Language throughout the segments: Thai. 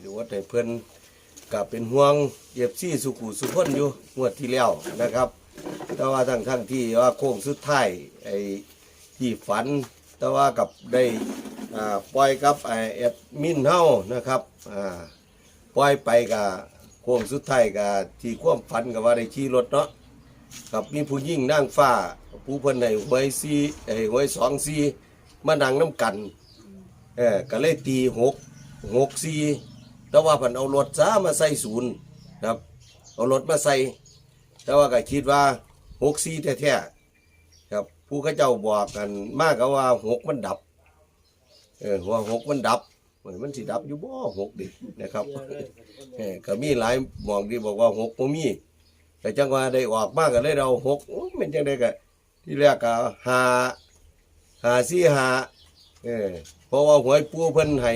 หรือว่าแต่เพิ่อนกับเป็นห่วงเย็บซี่สุขุสุขนอยู่งวดที่แล้วนะครับ แต่ว่าทั้งทั้งที่ว่าโค้งสุดท้ายไอ้ที่ฝัน แต่ว่ากับได้ปล่อยกับไอ้แอดมินเฮานะครับปล่อยไปกับโค้งสุดท้ายกับที่ความฝันกับว่าได้ขี่รถเนาะกับมีผู้ยิ่งนั่งฟ้า ผู้เพิ่นในหวยซีไอ้หวยสองซีมานั่งน้ำกันเออก็เลยตีหกหกสี่ แต่ว่าเพันเอารถซามาใส่ศูนย์ครับ เอารถมาใส่ แต่ว่าก็คิดว่าหกสี่แท้ๆครับ ผู้เขาเจ้าบอกกันมากก็ว่าหกมันดับ เออว่าหกมันดับเอ้ยมันสิดับอยู่บ่หกดินะครับเออก็มีหลายหมองที่บอกว่าหกบ่มีแต่จังว่าได้ออกมากก็เลยเราหกโอ้เป็นจังได้ก็ที่แรกก็หาหาสี่หาเออเพราะว่าหวยปูเพิ่นให้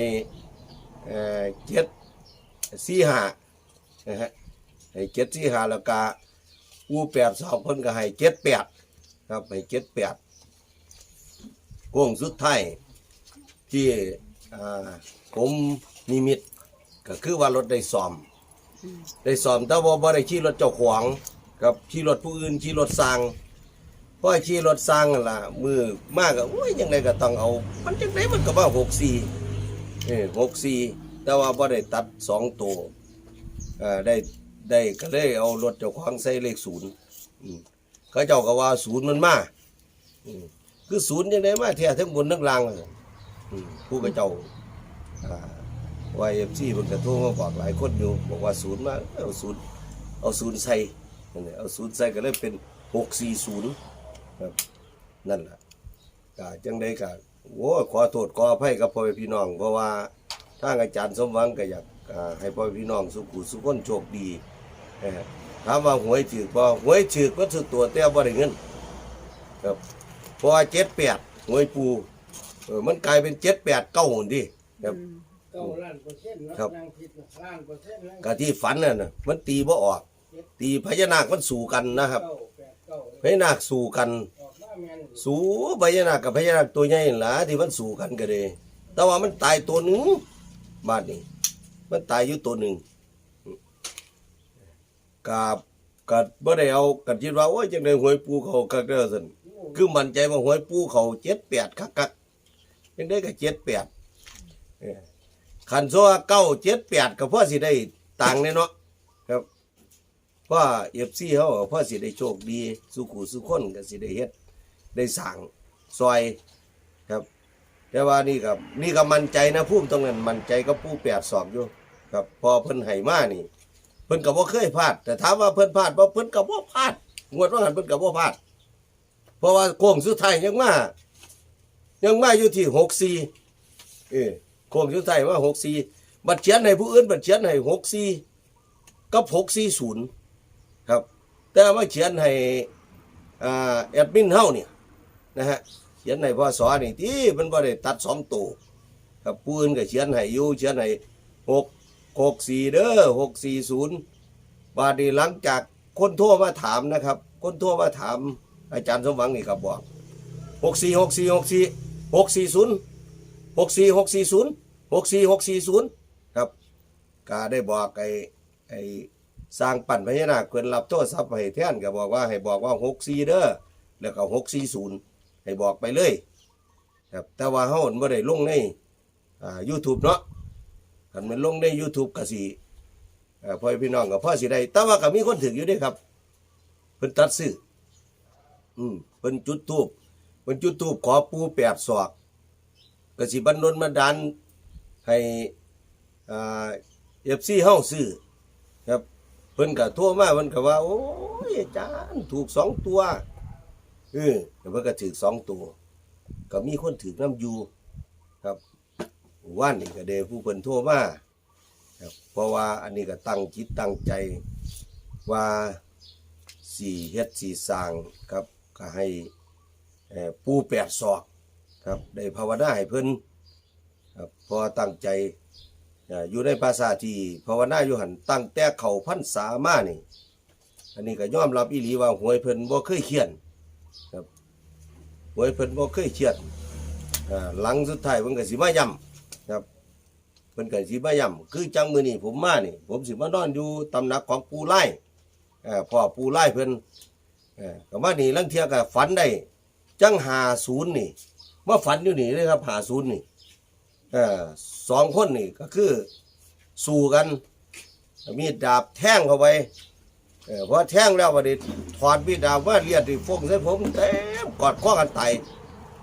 เออเจ็ด สี่ห้านะฮะให้เจ็ดสี่ห้าแล้วก็ปูแปดสองเพิ่นก็ให้เจ็ดแปดครับให้เจ็ดแปดโค้งสุดท้ายที่อ่าผมนิมิตก็คือว่ารถได้ซ่อม ได้ซ่อมแต่ว่าบ่ได้ขี่รถเจ้าของ กับขี่รถผู้อื่นขี่รถสร้างเพราะขี่รถสร้างนั่นล่ะ มือมากก็โอ้ยยังไงก็ต้องเอา มันจังไดมันก็ว่าหกสี่เออหกสี่ แต่ว่าบ่ได้ตัดสองตัวอ่าได้ได้ก็เลยเอารถเจ้าของใส่เลขศูนย์อืมเขาเจ้าก็ว่าศูนย์มันมาอืมคือศูนย์ยังไงมาแท้ทั้งบนทั้งล่างเลยอืมผู้กับเจ้าอ่าวายเอฟซีเพิ่นก็โทรมาบอกหลายคนอยู่บอกว่าศูนย์มาเอาศูนย์เอาศูนย์ใส่นั่นแหละเอาศูนย์ใส่ก็เลยเป็นหกสี่ศูนย์ครับนั่นแหละก็จังได้ก็โอ้ยขอโทษขออภัยกับพ่อแม่พี่น้องเพราะว่า ทางอาจารย์สมหวังก็อยากอ่าให้พ่อแม่พี่น้องสุขุสุขคนโชคดีเออถามว่าหวยถือบ่หวยถือก็ถือตัวแต่บ่ได้เงินครับเพราะว่าเจ็ดแปดหวยปูเออมันกลายเป็นเจ็ดแปดเก้าหนดิครับเก้าล้านเปอร์เซ็นต์ครับนางคิดนะล้านเปอร์เซ็นต์แล้วกะที่ฝันน่ะนะมันตีบ่ออก ตีพญานาคมันสู่กันนะครับเก้าแปดเก้าพญานาคสู่กันออกมาแมนสู้พญานาคกับพญานาคตัวใหญ่นั่นล่ะที่มันสู้กันก็เลยแต่ว่ามันตายตัวหนึ่ง บ้านนี้มันตายอยู่ตัวหนึ่งกับกับบ่ได้เอากันคิดว่าโอ้ยจังได๋หวยปูเขาคักเด้อซั่นคือมั่นใจว่าหวยปูเขา78คักคักจังได๋ก็78เออคันโซัวเก้า78ก็พ่อสิได้ตังค์เนาะครับเพราะ FC เฮาก็พอสิได้โชคดีสุขุสุขคนก็สิได้เฮ็ดได้สั่งซอย แต่ว่านี่ครับนี่ก็มั่นใจนะพุ่มตรงนั้นมั่นใจก็ผู้แปดสอบอยู่ครับพอเพิ่นให้มานี่ เพิ่นก็บ่เคยพลาด แต่ถามว่าเพิ่นพลาดบ่เพิ่นก็บ่พลาดงวดว่าหันเพิ่นก็บ่พลาด เพราะว่าโค้งสุดท้ายยังมายังมาอยู่ที่64เออโค้งสุดท้ายว่า64บัดเขียนให้ผู้อื่นบัดเขียนให้64กับ640ครับ แต่ว่าเขียนให้อ่าแอดมินเฮาเนี่ยนะฮะ เขียนในพศนี่ที่มันบ่ได้ตัดสองตัวครับปืนก็เขียนให้อยู่เขียนให้หกหกสี่เด้อหกสี่ศูนย์บาดนีหลังจากคนทั่วมาถามนะครับ คนทั่วมาถามอาจารย์สมหวังนี่ก็บอกหกสี่หกสี่หกสี่หกสี่ศูนย์หกสี่หกสี่ศูนย์หกสี่หกสี่ศูนย์ครับก็ได้บอกไอ้ไอ้สร้างปั่นพญานาคเพิ่นรับโทรศัพท์ให้แท่นก็บอกว่าให้บอกว่า64เด้อแล้วก็640 ให้บอกไปเลยครับแต่ว่าเฮาบ่ได้ลงในอ่า YouTube เนาะคันมันลงใน YouTube ก็สิอ่าพ่อพี่น้องก็พอสิได้แต่ว่าก็มีคนถึกอยู่เด้ครับเพิ่นตัดซื้ออืมเพิ่นจุดทูบเพิ่นจุดทูบขอปูแปดศอกก็สิบันดลบันดาลให้อ่า FC เฮาซื้อครับเพิ่นก็โทั่วมาเพิ่นก็ว่า โอ้ยอาจารย์ถูกสองตัว เออแต่เพิ่นก็ถือสองตัวก็มีคนถือน้ำอยู่ครับว่านนี่ก็เดผู้เพิ่นโทั่วมาครับเพราะว่าอันนี้ก็ตั้งจิตตั้งใจว่าสี่เฮ็ดสี่สร้างครับก็ให้เปูแปดศอกครับได้ภาวนาให้เพิ่นครับพอตั้งใจอยู่ในภาษาที่ภาวนาอยู่หันตั้งแต่เขาพันษามานี่ อันนี้ก็ยอมรับอีหลีว่าหวยเพิ่นบ่เคยเขียน ครับวยเพิ่นบ่เคยเขียนอ่าหลังสุดท้ายเพิ่นก็สิมายำครับเพิ่นก็สิมาย่ำคือจังมื้อนี้ผมมานี่ ผมสิมานอนอยู่ตำหนักของปูไล่เอ่อพ่อปูไล่เพิ่นเอ่อก็มานี่ลังเที่ยก็ฝันได้จัง50นี่มาฝันอยู่นี่เลยครับ50นี่เอ่อสองคนนี่ก็คือสู้กันมีดดาบแท่งเข้าไป เออพอแท่งแล้วบัดนี้ถอดมีดดาบว่าเลียดที่ฟงใส่ผมเต็มกอดข้อกันไต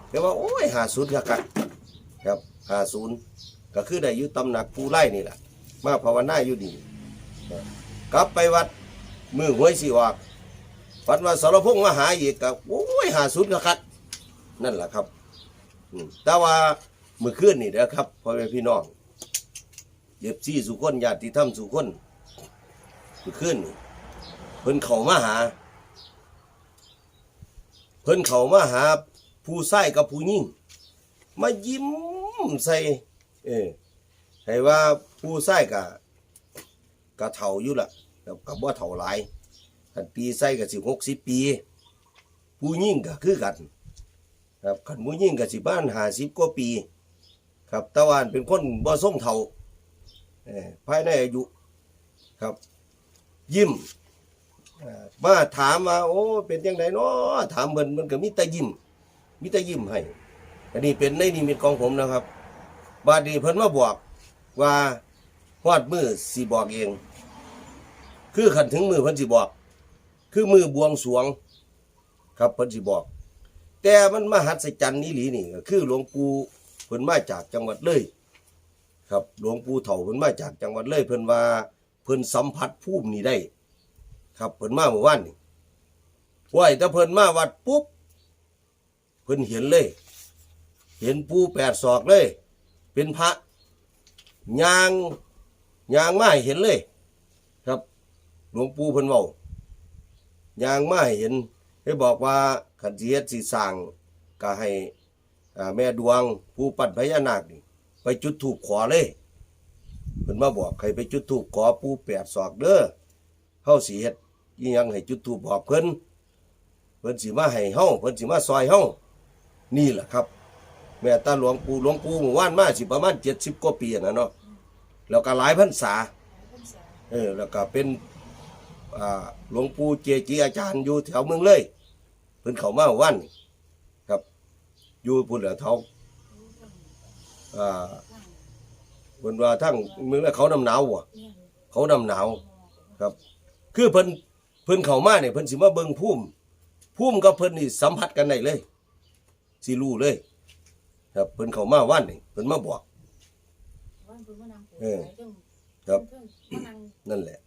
เรียกว่าโอ้ย50ครับครับ50ก็คือได้อยู่ตำหนักปูไล่นี่แหละมาภาวนาอยู่ดีกลับไปวัดมือหวยสิออกฝันว่าสารพงมาหาอีกกับโอ้ยหาสุดคักๆนั่นแหละครับอืแต่ว่ามือคืนนี่เด้อครับพ่อแม่พี่น้องเย็บซี่สุคนญาติธรรมสุคนมือคืนนี่ เพิ่นเขามาหา เพิ่นเขามาหา ผู้ใส่กับผู้ยิ่งมายิ้มใส่ เออให้ว่าผู้ใส่กะกะเฒ่าอยู่ละกับกับว่าเฒ่าหลายคันปีใส่กะสิหกสิบปี ผู้ยิ่งก็คือกัน ครับคันผู้ยิ่งก็สิบ้านหาสิบกว่าปี ครับตะวันเป็นคนบ่ส่งเฒ่าเออภายในอายุครับ ยิ้ม มาถามว่าโอ้ เป็นยังไงเนาะถามเพิ่นมันก็มีแต่ยิ้มมีแต่ยิ้มให้ อันนี้เป็นในนิมิตของผมนะครับ บาดนีเพิ่นมาบอกว่าฮอดมือสิบอกเอง คือขันถึงมือเพิ่นสิบอก คือมือบวงสรวง ครับเพิ่นสิบอก แต่มันมหัศจรรย์นี่หลีนี่ก็คือหลวงปู่เพิ่นมาจากจังหวัดเลย ครับหลวงปู่เฒ่าเพิ่นมาจากจังหวัดเลย เพิ่นว่าเพิ่นสัมผัสภูมินี้ได้ ครับเพิ่นมาเมื่อวานนี่ไหวแต่เพิ่นมาวัดปุ๊บเพิ่นเห็นเลย เห็นปูแปดศอกเลย เป็นพระยางยางมาให้เห็นเลย ครับ หลวงปู่เพิ่นเว้ายางมาให้เห็นให้บอกว่าขันเฮ็ดสิสร้างก็ให้แม่ดวงผู้ปัดพญานาคนี่ไปจุดถูกขอเลยเพิ่นมาบอกให้ไปจุดถูกขอปูแปดศอกเด้อเฮาสิเฮ็ด อีหยังให้จุดถูกบอกเพิ่นเพิ่นสิมาให้เฮาเพิ่นสิมาซอยเฮานี่แหละครับ แม่ตาหลวงปู่หลวงปู่หมู่บ้านมาสิประมาณเจ็ดสิบกว่าปีนะเนาะแล้วก็หลายพรรษาเออแล้วก็เป็นอ่าหลวงปู่เจจีอาจารย์อยู่แถวเมืองเลยเพิ่นเขามาหมู่บ้านครับอยู่พุ่นแหละเท่าอ่าเพิ่นว่าทั้งเมืองแล้วเขานำหนาวว่ะเขานำหนาวครับ คือเพิ่น พิ่นเข้ามาเนี่ยเพิ่นสิมาเบิ่งภูมิภูมิกับเพิ่นนี่สัมผัสกันได้เลยสิรู้เลย ครับเพิ่นเข้ามาว่านนี่เพิ่นมาบอกเออครับนั่นแหละ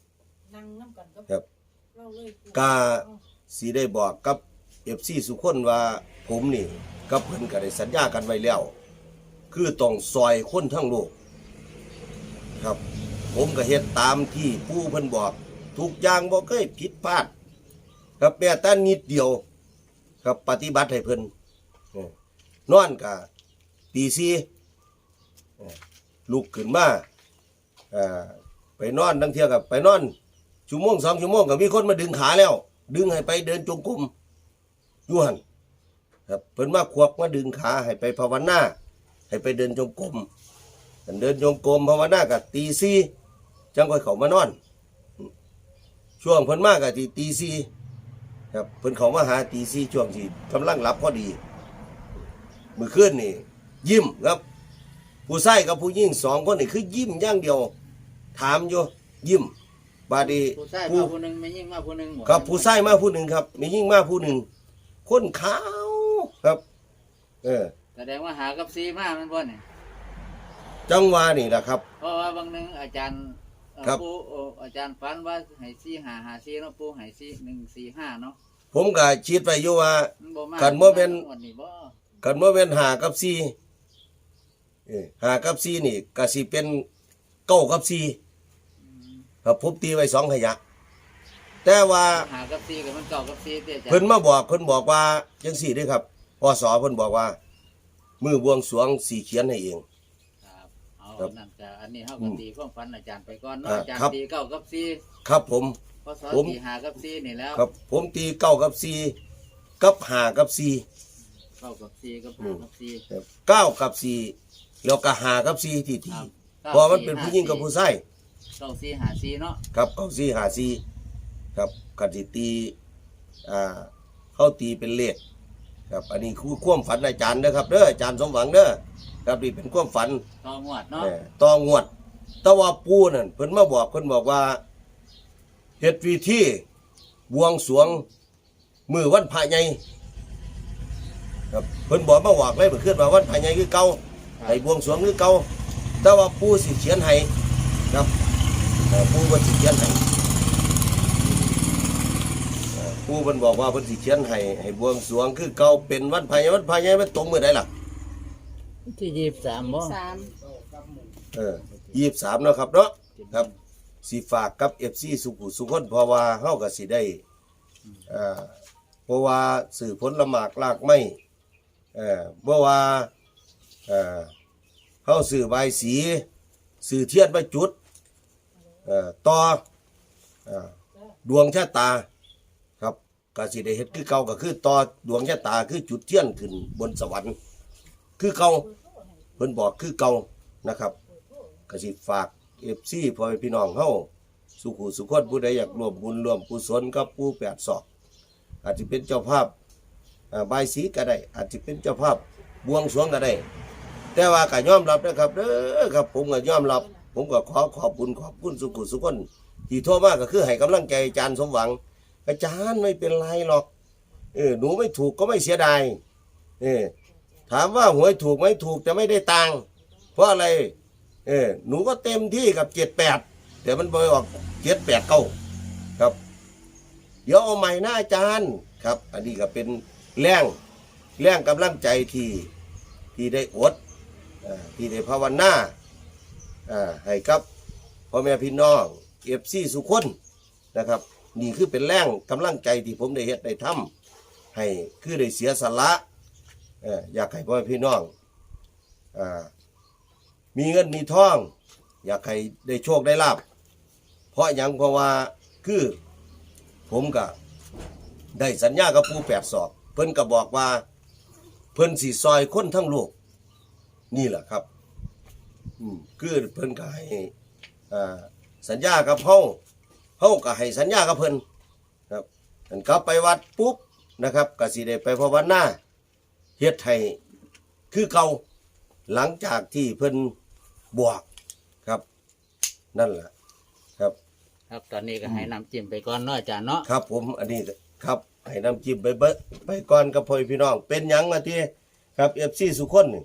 นั่งน้ำกันกับครับเราเลยกาสิได้บอกกับเอฟซีสุคนว่าผมนี่กับเพิ่นก็ได้สัญญากันไว้แล้ว คือต้องซอยคนทั้งโลก ครับ ผมก็เฮ็ดตามที่ผู้เพิ่นบอก ทุกอย่างบ่เคยผิดพลาดครับแม้แต่นิดเดียว ครับปฏิบัติให้เพิ่นนอนกะตีซีลุกขึ้นมาไปนอนทั้งเที่ยกับไปนอนชั่วโมงสองชั่วโมงก็มีคนมาดึงขาแล้ว ดึงให้ไปเดินจงกรมยู่หันครับเพิ่นมาขวบมาดึงขาให้ไปภาวนาให้ไปเดินจงกรมเดินจงกรมภาวนากับตีซีจังค่อยเขามานอน ช่วงเพิ่นมากับที่ตีซีครับเพิ่นเขามาหาตีซีช่วงที่กำลังหลับพอดีมือคืนนี่ ยิ้มครับ ผู้ชายกับผู้หญิงสองคนนี่คือยิ้มอย่างเดียว ถามอยู่ยิ้มบาดนีผู้ชายผู้มาผู้หนึงไม่ยิ่งมาผู้หนึงหมดครับผู้ชายมาผู้หนึ่งครับมียิ่งมาผู้หนึ่งคนขาวครับ เออแสดงว่าหากับซีมามันบ่เนี่ยจังหวะนี่แหละครับ เพราะว่าบางหนึงอาจารย์ เอ่อครับ ปู่เอ่ออาจารย์ฝันว่าให้ซีหาหาซีเนาะปู่ให้ซีหนึ่งสี่ห้าเนาะผมก็คิดไปอยู่ว่า มันบ่มากันบ่แม่น วันนี้บ่กันเมื่อเป็นหากับซีเออหากับซีนี่ก็สิเป็นเก้ากับซีครับผมตีไว้สองขยะแต่ว่าหากับซีกับมันเก่ากับซีเตี้ยจ้ะเพิ่นมาบอกเพิ่นบอกว่าจังสี่เด้วยครับพศเพิ่นบอกว่า มือบวงสรวงสีเขียนให้เองครับ เอาครับนั่นก็อันนี้เฮาก็ตีความฝันอาจารย์ไปก่อนเนาะอ่าอาจารย์ครับ ตีเก้ากับซีครับผม พศผม ตีหากับซีนี่แล้วครับผมตีเก้ากับซีกับหากับซีเก้ากับซีกับอืหามกับซีเก้ากับสี่แล้วก็หากับสี่ที่คที่รับเพราะมันเป็นผู้หญิงกับผู้ชายเก้าสี่หาสี่เนาะครับเก้าสี่หาสี่ครับกันสิตีอ่าเข้าตีเป็นเลข ครับอันนี้คือความฝันอาจารย์เด้อครับเด้ออาจารย์สมหวังเด้อครับนี่เป็นความฝันต่องวดเนาะเออต่องวด แต่ว่าปูนั่นเพิ่นมาบอกเพิ่นบอกว่าเฮ็ดวิธีบวงสรวงมือวันพระใหญ่ครับเพิ่นบอกมาบอกเลยเพิ่นขึ้นว่าวันพระใหญ่คือเก่าให้บวงสรวงคือเก่าแต่ว่าปูสิเขียนให้ครับเอ่อปูว่าสิเขียนให้ เอ่อปูเพิ่นบอกว่าเพิ่นสิเขียนให้ให้บวงสรวงคือเก่าเป็นวันพระใหญ่วันพระใหญ่มันตรงมื้อใดล่ะ ที่ยี่สิบสามบ่สามเก้ากำมือเออยี่สามนาะครับเนาะครับสีฝากกับเอฟซีสุขุสุขคนเพราะว่าเฮาก็สิได้เอ่อเพราะว่าสื่อผลละหมากลากไม่เอ่อเพราะว่าเอ่อเฮาสื่อใบายสีสื่อเทียนมาจุดเอ่อต่อเอ่อดวงชะตาครับ ก็สิได้เฮ็ดคือเก่าก็คือต่อดวงชะตาคือจุดเทียนขึ้นบนสวรรค์ คือเก่าเพิ่นบอกคือเก่านะครับก็สิฝากเอฟซีพ่อแม่พี่น้องเฮาสุขุสุขคนผู้ใดอยากร่วมบุญร่วมกุศลกับผู้แปดศอก อาจจะเป็นเจ้าภาพอ่าบายสีก็ได้ อาจจะเป็นเจ้าภาพบวงสรวงก็ได้ แต่ว่าก็ยอมรับนะครับเด้อครับ ผมก็ยอมรับ ผมก็ขอขอบคุณขอบคุณสุขุสุขคนที่โทรมาก็คือให้กำลังใจอาจารย์สมหวัง อาจารย์ไม่เป็นไรหรอก เออหนูไม่ถูกก็ไม่เสียดายเออถามว่าหวยถูกไหมถูกแต่ไม่ได้ตังค์เพราะอะไร เออหนูก็เต็มที่กับเจ็ดแปดแต่มันไปออกเจ็ดแปดเก้าครับ เดี๋ยวเอาใหม่นะอาจารย์ครับ อันนี้ก็เป็นแรงแรงกำลังใจที่ที่ได้อดอที่ได้ภาวนาอ่าให้กับพ่อแม่พี่น้องเอฟซีสุขคนนะครับ นี่คือเป็นแรงกำลังใจที่ผมได้เฮ็ดได้ทำให้คือได้เสียสละเอ่ออยากให้พ่อแม่พี่น้องอ่ามีเงินมีทอง อยากให้ได้โชคได้ลาบเพราะหยังเพราะว่าคือผมก็ได้สัญญากับผู้แปดศอกเพิ่นก็บอกว่า เพิ่นสีซอยคนทั้งโลก นี่แหละครับ อืมคือเพิ่นก็ให้อ่าสัญญากับเฮา เฮาก็ให้สัญญากับเพิ่นครับอันกลับไปวัดปุ๊บนะครับก็สิได้ไปภาวนาเฮ็ดให้คือเก่าหลังจากที่เพิ่นบวกครับ นั่นแหละครับ ครับตอนนี้ก็ให้นำจิ้มไปก่อนเนาะอาจารย์เนาะครับผมอันนี้ครับให้น้ำจิ้มไปเบิดไปก่อนกับพ่อพี่น้อง เป็นหยังมาที่ครับเอฟซีสุคนนี่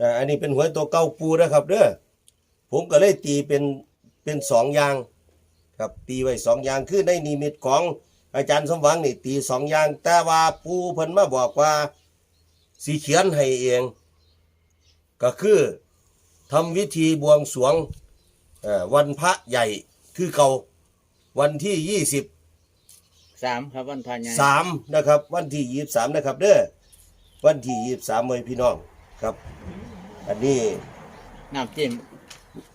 อ่าอันนี้เป็นหวยตัวเก่าปูนะครับเด้อผมก็เลยตีเป็นเป็นสองอย่าง ครับตีไว้สองอย่างคือในนิมิตของอาจารย์สมหวังนี่ตีสองอย่าง แต่ว่าปูเพิ่นมาบอกว่าสีเขียนให้เอง ก็คือทำวิธีบวงสรวงเอ่อวันพระใหญ่คือเก่าวันที่ยี่สิบสามครับวันพันยาสามนะครับ วันที่ยี่สามนะครับ เด้อวันที่ยี่สามเมยพี่น้องครับ อันนี้น้ำจิ้ม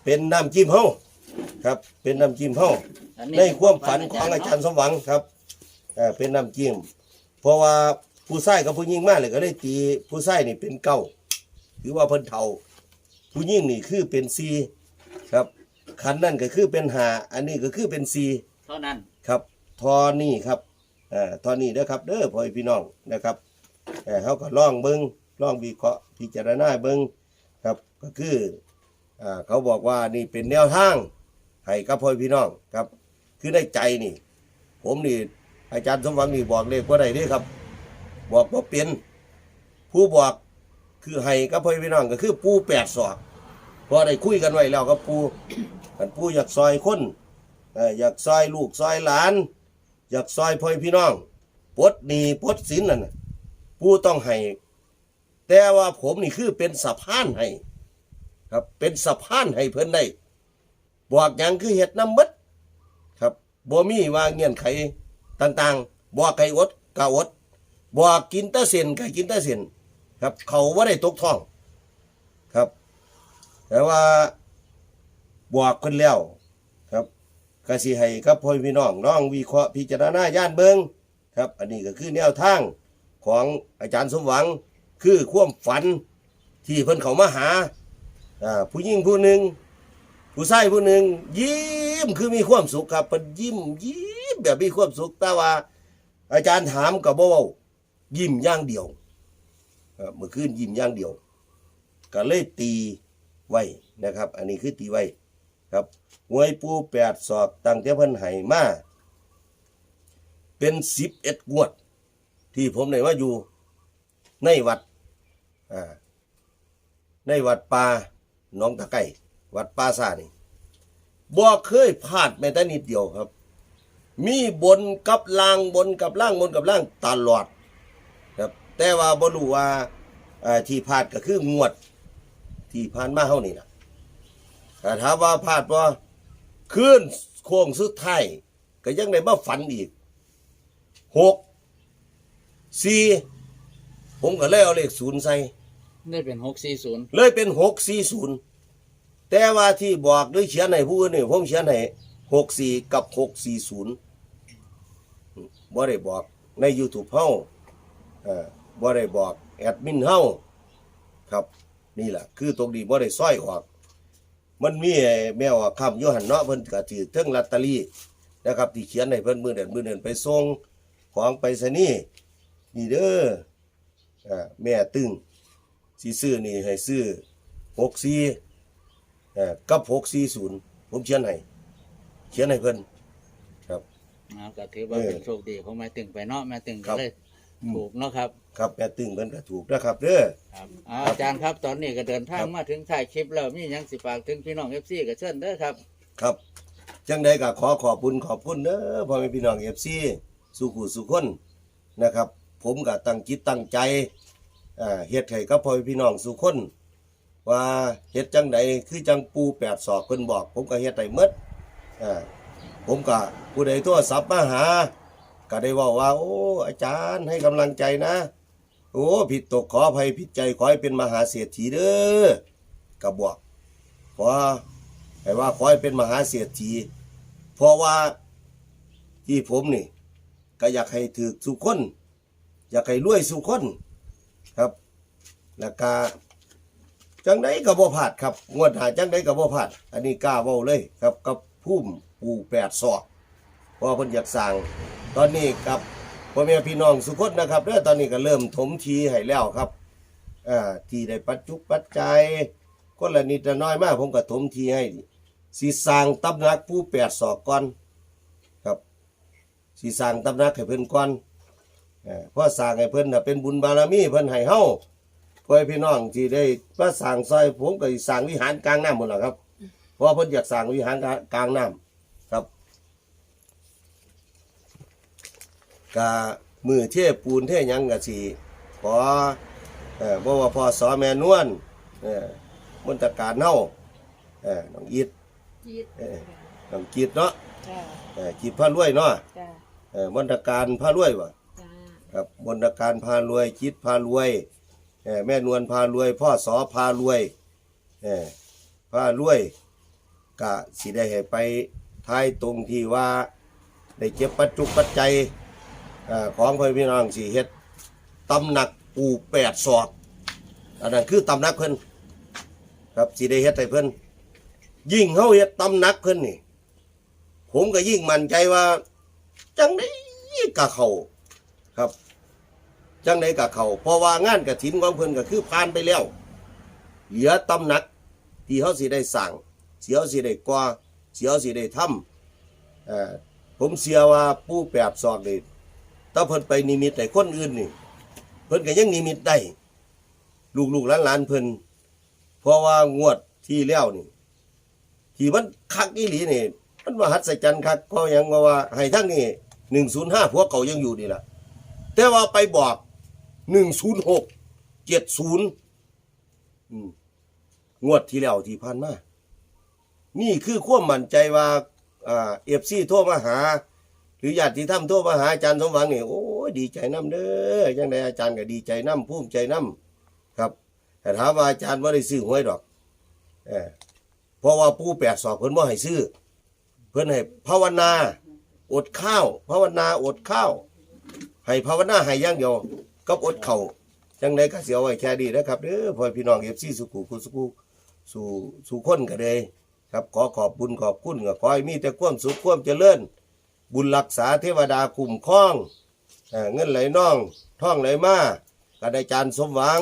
เป็นน้ำจิ้มเฮา ครับ เป็นน้ำจิ้มเฮาอันนี้ ในความฝันของอาจารย์สมหวังครับเอ่อเป็นน้ำจิ้มเพราะว่าผู้ชายกับผู้หญิงมากเลยก็ได้ตีผู้ชายนี่เป็นเก้าถือว่าเพิ่นเท่า ผู้หญิงนี่คือเป็นซีครับขันนั่นก็คือเป็นหาอันนี้ก็คือเป็นซี เท่านั้นครับทอนี่ครับเอ่อทอนี่เด้อครับเด้อพ่อพี่น้องนะครับเอ่อเขาก็ล่องเบิงล่องวิเคราะห์พิจารณาเบิงครับก็คืออ่าเขาบอกว่านี่เป็นแนวทาง ให้กับพ่อพี่น้องครับ คือในใจนี่ ผมนี่ อาจารย์สมหวังนี่บอกเลขว่าใดเด้ครับ บอกว่าเป็นผู้บอกคือให้กับพ่อพี่น้องก็คือปูแปดศอกพอได้คุยกันไว้แล้วกับปูกันปูอยากซอยคนอยากซอยลูกซอยหลาน อยากซอยพ่อพี่น้องปดหนีปดสินนั่นนะปูต้องให้แต่ว่าผมนี่คือเป็นสะพานให้ครับเป็นสะพานให้เพิ่อนได้ บอกอย่างคือเห็ดน้ำมดครับบ่มีว่าเงื่อนไขต่างๆบอกไก่อดกะอดบอกกินตะเส้นกะกินตะเส้นครับ เขาว่าได้ตกท้องครับ แต่ว่าบอกคนแล้วครับกสิให้กับพ่อพี่น้องน้องวิเคราะห์พิจารณาย่านเบิงครับ อันนี้ก็คือแนวทางของอาจารย์สมหวังคือความฝันที่เพิ่นเขามาหาอ่าผู้หญิงผู้หนึ่ง ผู้ชายผู้หนึ่งยิ้มคือมีความสุขครับเพิ่นยิ้มยิ้มแบบมีความสุขแต่ว่า อาจารย์ถามกับบ่เว้ายิ้มย่างเดียวเมื่อคืนยิ้มย่างเดียว ก็เลยตีไว้นะครับ อันนี้คือตีไว้ครับหวยปูแปดศอกตั้งแต่เพิ่นให้มาเป็นสิบเอ็ดงวด ที่ผมได้มาอยู่ในวัดอ่าในวัดป่าหน้องตะไก่ วัดป่าซานี่บ่เคยพลาดแม้แต่นิดเดียวครับ มีบนกับล่างบนกับล่างบนกับล่างตลอดครับ แต่ว่าบ่รู้ว่าอ่าที่พลาดก็คืองวด ที่ผ่านมาเฮานี่นะแต่ถามว่าพลาดว่าคืนโค้งสุดท้ายก็ยังได้มาฝันอีกหกสี่ผมก็เลยเอาเลขศูนย์ใส่ได้เป็นหกสี่ศูนย์เลยเป็นหกสี่ศูนย์ แต่ว่าที่บอกด้วยเขียนให้ผู้อื่นนี่ผมเขียนให้หกสี่กับหกสี่ศูนย์บ่ได้บอกใน YouTube เฮาเอ่อบ่ได้บอกแอดมินเฮาครับ นี่แหละคือตรงนี้บ่ได้ซ้อยออก มันมีไอแมวคำโยหันเนาะเพิ่นก็ถือเทิงลอตเตอรี่นะครับที่เขียนให้เพิ่นมือเดินมือเดินไปส่งของไปสนีย์นี่เด้ออ่าแม่ตึงสิซื้อนี่ให้ซื้อหกสี่ เอ่อกับหกสี่ศูนย์ผมเขียนให้เขียนให้เพิ่นนะก็ถือว่าเออเป็นโชคดีของแม่ตึงไปเนาะแม่ตึงครัก็บ เลยถูกเนาะครับ ครับแม่ตึงเพิ่นก็ถูกนะครับเด้อ ครับอ่าอาจารย์ครับตอนนี้ก็เดินทางมาถึงท้ายคลิปแล้วมีหยังสิฝากถึงพี่น้องเอฟซีก็เชิญเด้อครับ ครับ จังใดก็ขอขอบคุณขอบคุณเด้อพ่อแม่พี่น้อง FC สุขุสุขคนนะครับ ผมก็ตั้งจิตตั้งใจอ่าเฮ็ดให้กับพ่อแม่พี่น้องสุขคน ว่าเฮ็ดจังใดคือจังปูแปดศอกเพิ่นบอก ผมก็เฮ็ดได้หมดอ่าผมก็ผู้ใดโทรศัพท์มาหา ก็ได้เว่าว่า โอ้อาจารย์ให้กำลังใจนะ โอ้ผิดตกขออภัยผิดใจขอให้เป็นมหาเศรษฐีเด้อก็บอกขอให้ว่าขอให้เป็นมหาเศรษฐีเพราะว่าที่ผมนี่ ก็อยากให้ถือสุขคน อยากให้รวยสุขคนครับแล้วก็ จังไดก็บ่พลาดครับ งวดหาจังไดก็บ่พลาด อันนี้กล้าเว้าเลยครับกับพุ่มปูแปดศอกเพราะเพิ่นอยากสร้าง ตอนนี้กับพ่อแม่พี่น้องสุขคนนะครับเด้อตอนนี้ก็เริ่มถมทีให้แล้วครับอ่าที่ได้ปัจจุปัจจัยคนละนิดละน้อยมากผมก็ถมทีให้สิสร้างตำหนักผู้แปดศอกก่อนครับสิสร้างตำหนักให้เพิ่นก่อนเอ่อเพราะสร้างให้เพิ่นน่ะเป็นบุญบารมีเพิ่นให้เฮา พ่อแม่พี่น้องที่ได้มาสร้างซอยผมก็สิสร้างวิหารกลางน้ำหมดแล้วครับเพราะว่าเพิ่นอยากสร้างวิหารกลางน้ำครับกะมือเทปูนเทหยังกะสิขอเอ่อบ่ว่าพ่อสอแม่นวลเอ่อมนตการเฮาเอ่อน้องอิดจีดเออน้องกิดเนาะจ้าเอ่อกิดพารวยเนาะจ้าเอ่อมนตการพารวยว่ะจ้า ครับมนตการพารวยคิดพารวยเอ่อ แม่นวลพารวย พ่อสอพารวยพารวยกะสิได้ให้ไปท้ายตรงที่ว่าได้เก็บปัจจุปัจจัยเอ่อของพ่อพี่น้องสี่เฮ็ดตำหนักปูแปดศอกอันนั้นคือตำหนักเพิ่นครับสิได้เฮ็ดให้เพิ่นยิ่งเฮาเฮ็ดตำหนักเพิ่นนี่ ผมก็ยิ่งมั่นใจว่า จังได้กะเขาครับ จังไดกะเขาเพราะว่างานกฐินของเพิ่นก็คือผ่านไปแล้ว เหลือตำหนัก ที่เขาสิได้สั่งเสียวสิได้ก่อเสียวสิได้ทำเอ่อผมเชื่อว่าปูแปดศอกนี่ถ้าเพิ่นไปนิมิตให้คนอื่นนี่ เพิ่นก็ยังนิมิตได้ลูกๆหลานๆเพิ่นเพราะว่างวดที่แล้วนี่ ที่มันคักอีหลีนี่มันมหัศจรรย์คักเพราะหยังว่าว่าให้ทั้งนี้หนึ่งศูนย์ห้าพวกเขายังอยู่นี่แหละแต่ว่าไปบอก หนึ่งศูนย์หกเจ็ดศูนย์งวดที่แล้วที่ผ่านมา นี่คือความมั่นใจว่าเอฟซีโทรมาหา หรือญาติที่ทำโทรมาหาอาจารย์สมหวังนี่โอ้ดีใจน้ำเด้อยังไงอาจารย์ก็ดีใจน้ำภูมิใจน้ำครับแต่ถามว่าอาจารย์ว่าได้ซื้อหวยดอกเออเพราะว่าผู้แปดสอบเพิ่นว่าให้ซื้อ เพิ่นให้ภาวนา อดข้าว ภาวนาอดข้าว ให้ภาวนาให้ย่างเดียว กับอดเข่าจังไดก็เสียไว้แค่ดีนะครับเด้อพ่อพี่น้องเอฟซีสุขุคุสุขุสู่สู่คนก็เลยครับขอขอบบุญขอบคุณก็ขอให้มีแต่ความสุขความเจริญบุญรักษาเทวดาคุ้มครองเอ่อเงินไหลน่องท่องไหลมาก็ได้จานสมหวัง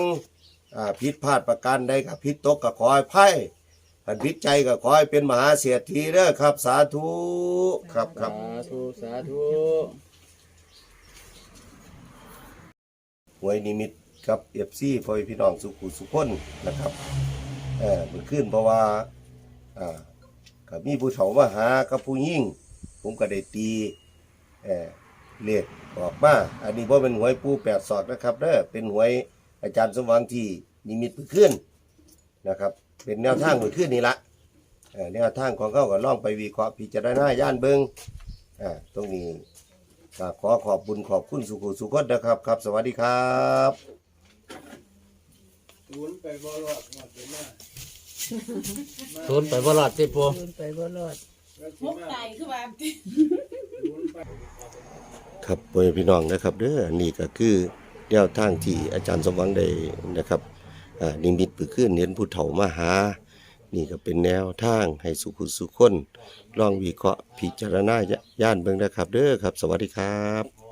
อ่าผิดพลาดประการใดกับผิดตกก็ขอให้ไพ่อันผิดใจก็ขอให้เป็นมหาเศรษฐีเด้อครับ สาธุครับครับสาธุสาธุ ห วยนิมิตกับเอฟซีพ่อพี่น้องสุขุสุขคนนะครับเออมันขึ้นเพราะว่าอ่าก็มีผู้เฒ่ามาหากับผู้ยิ่ง ผมก็ได้ตีเออเลขออกมาอันนี้บ่เป็นหวยปูแปดสอดนะครับเด้อเป็นหวยอาจารย์สมหวังที่นิมิตเพื่อขึ้นนะครับ เป็นแนวทางเพื่อขึ้นนี่ละเออแนวทางของเขาก็ล่องไปวิเคราะห์พิจารณาย่านเบิงอ่าตรงนี้ ก็ขอขอบบุญขอบคุณสุขุสุขคนนะครับครับ สวัสดีครับศูนย์ไปบ่รอดหมดเลยมาศูนย์ไปบ่รอดติปูเดินไปบ่รอดแล้วสิมุกมาไตคือว่าศูนย์ไปครับพ่อแม่พี่น้องนะครับเด้ออันนี้ก็คือแนวทางที่อาจารย์สมหวังได้นะครับอ่านิมิตปือขึ้นเห็นผู้เฒ่ามาหา นี่ก็เป็นแนวทางให้สุขุสุขคนลองวิเคราะห์พิจารณาย่านเบิ่งนะครับ เด้อครับ สวัสดีครับ